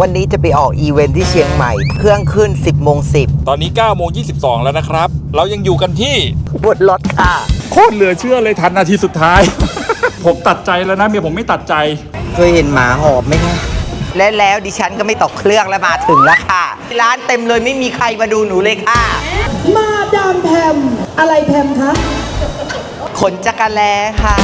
วันนี้จะไปออกอีเวนท์ที่เชียงใหม่ เครื่องขึ้น 10โมง10 ตอนนี้9โมง22 แล้วนะครับ เรายังอยู่กันที่บนรถค่ะ โคตรเหลือเชื่อเลยทันนาทีสุดท้าย ผมตัดใจแล้วนะเมียผมไม่ตัดใจ เคยเห็นหมาหอบไหมคะและแล้วดิฉันก็ไม่ตกเครื่องแล้วมาถึงแล้วค่ะ ร้านเต็มเลยไม่มีใครมาดูหนูเลยค่ะ มาดามแพม อะไรแพมคะ ขนจักรแลค่ะ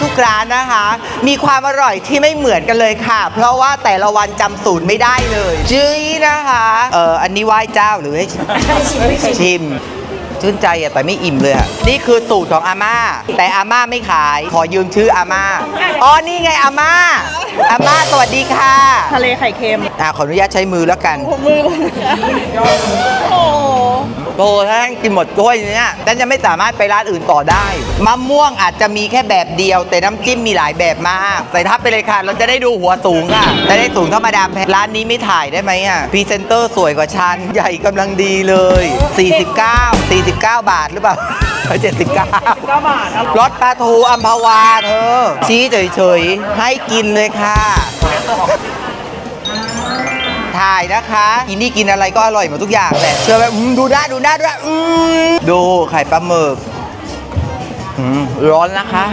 ทุกร้านนะคะ มีความอร่อยที่ไม่เหมือนกันเลยค่ะ เพราะว่าแต่ละวันจำสูตรไม่ได้เลยจื้อนะคะเอออันนี้ไหว้เจ้าหรือให้ชิมชื่นใจอะแต่ไม่อิ่มเลยอะนี่คือสูตรของอาม่า แต่อาม่าไม่ขาย ขอยืมชื่ออาม่าอ๋อนี่ไงอาม่าอาม่าสวัสดีค่ะ ทะเลไข่เค็มอ่าขออนุญาตใช้มือแล้วกันมือ โอ้โอ้ถ้าท่านกินหมดถ้วยเนี้ยท่านจะไม่สามารถไปร้านอื่นต่อได้ มะม่วงอาจจะมีแค่แบบเดียว แต่น้ำจิ้มมีหลายแบบมากใส่ทับไปเลยค่ะ เราจะได้ดูหัวสูงค่ะจะได้สูงเท่ามาดามแพมร้านนี้ไม่ถ่ายได้ไหมอะพรีเซนเตอร์สวยกว่าฉันใหญ่กำลังดีเลย 49 49 บาทหรือเปล่า 79ก็บาทนะรสปลาทูอัมพวาเธอ ชี้เฉยๆ ให้กินเลยค่ะ ถ่ายนะคะอินนี่กินอะไรก็อร่อยหมดทุกอย่างแหละเชื่อไหมอืมดูหน้าดูหน้าด้วยอืมดูไข่ปลาหมึกอืมร้อนนะคะ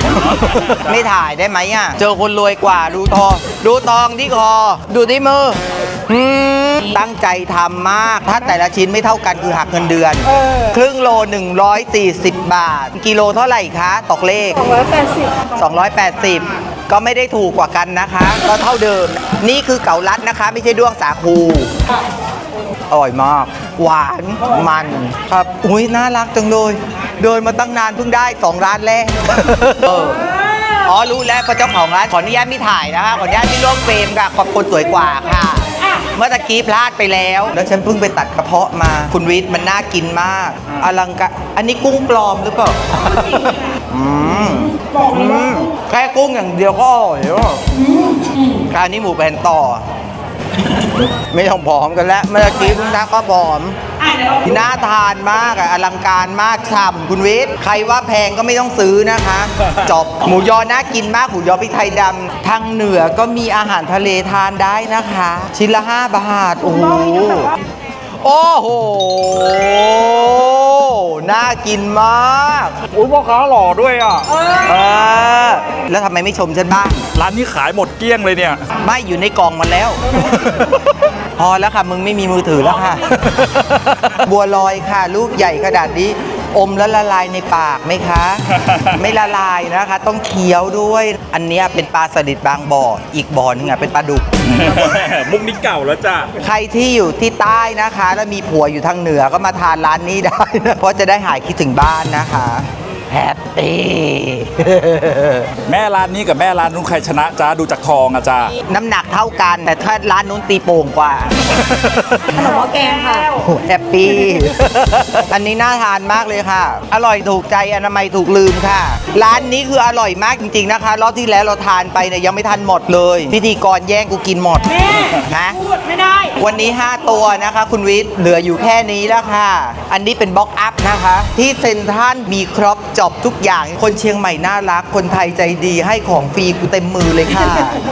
ไม่ถ่ายได้ไหมอะ เจอคนรวยกว่าดูทองดูทองที่คอ ดูที่มืออืมตั้งใจทำมาก ถ้าแต่ละชิ้นไม่เท่ากันคือหักเงินเดือน ครึ่งโล 140 บาท กิโลเท่าไหร่คะตกเลขสองร้อยแปดสิบ280 ก็ไม่ได้ถูกกว่ากันนะคะ ก็เท่าเดิม นี่คือเก๋าลัดนะคะ ไม่ใช่ด้วงสาคูอร่อยมาก หวานมันครับอุ้ยน่ารักจังเลยเดินมาตั้งนานเพิ่งได้2ร้านแรกอ๋อรู้แล้วเพระเจ้าของร้านขออนุญาตไม่ถ่ายนะคะขออนุญาตไม่ร่วมเฟรมค่ะขอบคนสวยกว่าค่ะเมื่อตะกี้พลาดไปแล้ว แล้วฉันเพิ่งไปตัดกระเพาะมา คุณวิทย์มันน่ากินมากอลังการอันนี้กุ้งปลอมหรือเปล่า อืมอืมแค่กุ้งอย่างเดียวก็อร่อยแล้วการนี้หมูแผ่นต่อ ไม่ต้องผอมกันแล้ว เมื่อกี้เพิ่งนักก็ผอมน่าทานมากอะอลังการมากฉ่ำคุณวิทย์ใครว่าแพงก็ไม่ต้องซื้อนะคะ จบหมูยอน่ากินมากหมูยอพริกไทยดำทางเหนือก็มีอาหารทะเลทานได้นะคะ ชิ้นละ 5 บาท โอ้โหโอ้โห น่ากินมากอุ้ยพ่อค้าหล่อด้วยอะ เออแล้วทำไมไม่ชมฉันบ้างร้านนี้ขายหมดเกลี้ยงเลยเนี่ย ไม่อยู่ในกล่องมันแล้ว พอแล้วค่ะ มึงไม่มีมือถือแล้วค่ะ บัวลอยค่ะ ลูกใหญ่ขนาดนี้ อมแล้วละลายในปากไหมคะ ไม่ละลายนะคะ ต้องเคี้ยวด้วย อันเนี้ยเป็นปลาสลิดบางบ่อ อีกบ่อนึงอะเป็นปลาดุก มุกนี้เก่าแล้วจ้ะ ใครที่อยู่ที่ใต้นะคะ แล้วมีผัวอยู่ทางเหนือก็มาทานร้านนี้ได้นะเพราะจะได้หายคิดถึงบ้านนะคะ แฮปปี้แม่ร้านนี้กับแม่ร้านนู้นใครชนะจ้าดูจากทองอะจ้าน้ำหนักเท่ากัน แต่ถ้าร้านนู้นตีโป่งกว่าขนมหม้อแกงค่ะโอ้โหแฮปปี้ อันนี้น่าทานมากเลยค่ะ อร่อยถูกใจอนามัยถูกลืมค่ะ ร้านนี้คืออร่อยมากจริงๆนะคะ รอบที่แล้วเราทานไปเนี่ยยังไม่ทันหมดเลย พิธีกรแย่งกูกินหมดแม่นะ พูดไม่ได้ วันนี้ 5 ตัวนะคะ คุณวิทย์เหลืออยู่แค่นี้แล้วค่ะ อันนี้เป็นบ็อกอัพนะคะ ที่เซ็นทรัลมีครบจอบทุกอย่าง คนเชียงใหม่น่ารัก คนไทยใจดีให้ของฟรีกูเต็มมือเลยค่ะ